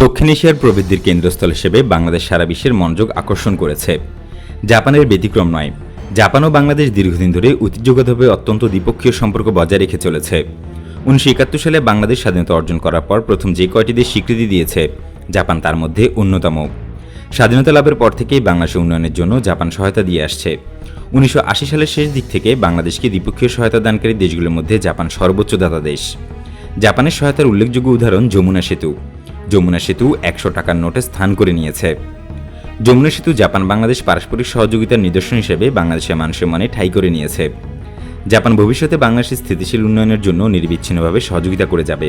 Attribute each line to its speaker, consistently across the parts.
Speaker 1: দক্ষিণ এশিয়ার প্রবৃদ্ধির কেন্দ্রস্থল হিসেবে বাংলাদেশ সারা বিশ্বের মনোযোগ আকর্ষণ করেছে। জাপানের ব্যতিক্রম নয়। জাপান ও বাংলাদেশ দীর্ঘদিন ধরে ঐতিহ্যগতভাবে অত্যন্ত দ্বিপক্ষীয় সম্পর্ক বজায় রেখে চলেছে। উনিশশো একাত্তর সালে বাংলাদেশ স্বাধীনতা অর্জন করার পর প্রথম যে কয়টি দেশ স্বীকৃতি দিয়েছে, জাপান তার মধ্যে অন্যতম। স্বাধীনতা লাভের পর থেকেই বাংলাদেশের উন্নয়নের জন্য জাপান সহায়তা দিয়ে আসছে। উনিশশো আশি সালের শেষ দিক থেকে বাংলাদেশকে দ্বিপক্ষীয় সহায়তা দানকারী দেশগুলোর মধ্যে জাপান সর্বোচ্চ দাতা দেশ। জাপানের সহায়তার উল্লেখযোগ্য উদাহরণ যমুনা সেতু। যমুনা সেতু একশো টাকার নোটে স্থান করে নিয়েছে। যমুনা সেতু জাপান বাংলাদেশ পারস্পরিক সহযোগিতার নিদর্শন হিসেবে বাংলাদেশের মানুষের মনে ঠাঁই করে নিয়েছে। জাপান ভবিষ্যতে বাংলাদেশের স্থিতিশীল উন্নয়নের জন্য নির্বিচ্ছিন্নভাবে সহযোগিতা করে যাবে।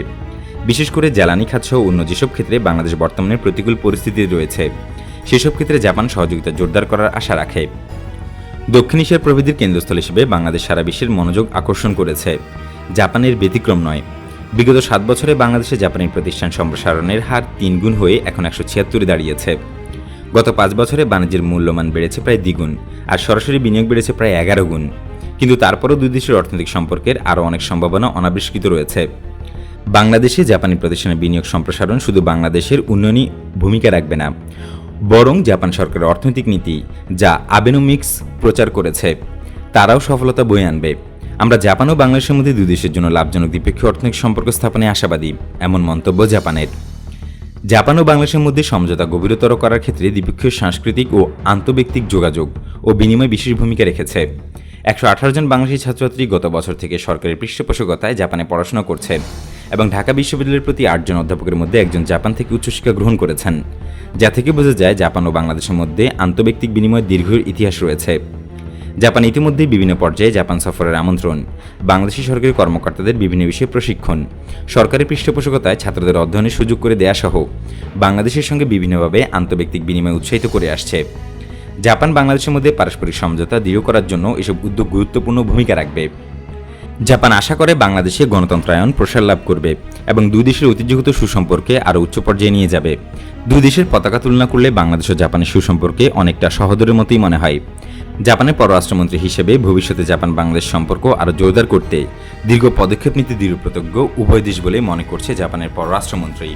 Speaker 1: বিশেষ করে জ্বালানি খাত সহ অন্য যেসব ক্ষেত্রে বাংলাদেশ বর্তমানে প্রতিকূল পরিস্থিতি রয়েছে, সেসব ক্ষেত্রে জাপান সহযোগিতা জোরদার করার আশা রাখে। দক্ষিণ এশিয়ার প্রবৃদ্ধির কেন্দ্রস্থল হিসেবে বাংলাদেশ সারা বিশ্বের মনোযোগ আকর্ষণ করেছে। জাপানের ব্যতিক্রম নয় বিগত সাত বছরে বাংলাদেশে জাপানি প্রতিষ্ঠান সম্প্রসারণের হার তিন গুণ হয়ে এখন একশো ছিয়াত্তরে দাঁড়িয়েছে। গত পাঁচ বছরে বাণিজ্যের মূল্যমান বেড়েছে প্রায় দ্বিগুণ আর সরাসরি বিনিয়োগ বেড়েছে প্রায় এগারো গুণ। কিন্তু তারপরও দুই দেশের অর্থনৈতিক সম্পর্কের আরও অনেক সম্ভাবনা অনাবিষ্কৃত রয়েছে। বাংলাদেশে জাপানি প্রতিষ্ঠানের বিনিয়োগ সম্প্রসারণ শুধু বাংলাদেশের উন্নয়নী ভূমিকা রাখবে না, বরং জাপান সরকারের অর্থনৈতিক নীতি যা আবেনোমিক্স প্রচার করেছে, তারাও সফলতা বয়ে আনবে। আমরা জাপান ও বাংলাদেশের মধ্যে দুই দেশের জন্য লাভজনক দ্বিপক্ষীয় অর্থনৈতিক সম্পর্ক স্থাপনে আশাবাদী, এমন মন্তব্য জাপানের। জাপান ও বাংলাদেশের মধ্যে সমঝোতা গভীরতর করার ক্ষেত্রে দ্বিপক্ষীয় সাংস্কৃতিক ও আন্তঃব্যক্তিক যোগাযোগ ও বিনিময় বিশেষ ভূমিকা রেখেছে। একশো আঠারো জন বাংলাদেশি ছাত্রছাত্রী গত বছর থেকে সরকারের পৃষ্ঠপোষকতায় জাপানে পড়াশোনা করছে এবং ঢাকা বিশ্ববিদ্যালয়ের প্রতি আটজন অধ্যাপকের মধ্যে একজন জাপান থেকে উচ্চশিক্ষা গ্রহণ করেছেন। যা থেকে বোঝা যায়, জাপান ও বাংলাদেশের মধ্যে আন্তঃব্যক্তিক বিনিময়ের দীর্ঘ ইতিহাস রয়েছে। জাপান ইতিমধ্যে বিভিন্ন পর্যায়ে জাপান সফরের আমন্ত্রণ। বাংলাদেশি সরকারি কর্মকর্তাদের বিভিন্ন বিষয়ে প্রশিক্ষণ। সরকারি পৃষ্ঠপোষকতায় ছাত্রদের অধ্যয়নের সুযোগ করে দেয়া সহ বাংলাদেশের সঙ্গে বিভিন্নভাবে আন্তর্ব্যক্তিক বিনিময় উৎসাহিত করে আসছে। জাপান বাংলাদেশের মধ্যে পারস্পরিক সমঝোতা দৃঢ় করার জন্য এসব উদ্যোগ গুরুত্বপূর্ণ ভূমিকা রাখবে। জাপান আশা করে বাংলাদেশে গণতন্ত্রায়ন, প্রসার লাভ করবে এবং দুই দেশের ঐতিহ্যগত সুসম্পর্কে আরও উচ্চ পর্যায়ে নিয়ে যাবে। দুই দেশের পতাকা তুলনা করলে বাংলাদেশ ও জাপানের সুসম্পর্কে অনেকটা সহদরের মতোই মনে হয়। জাপানের পররাষ্ট্রমন্ত্রী হিসেবে ভবিষ্যতে জাপান বাংলাদেশ সম্পর্ক আরও জোরদার করতে দীর্ঘ পদক্ষেপ নিতে দৃঢ়প্রতজ্ঞ উভয় দেশ বলে মনে করছে জাপানের পররাষ্ট্রমন্ত্রী।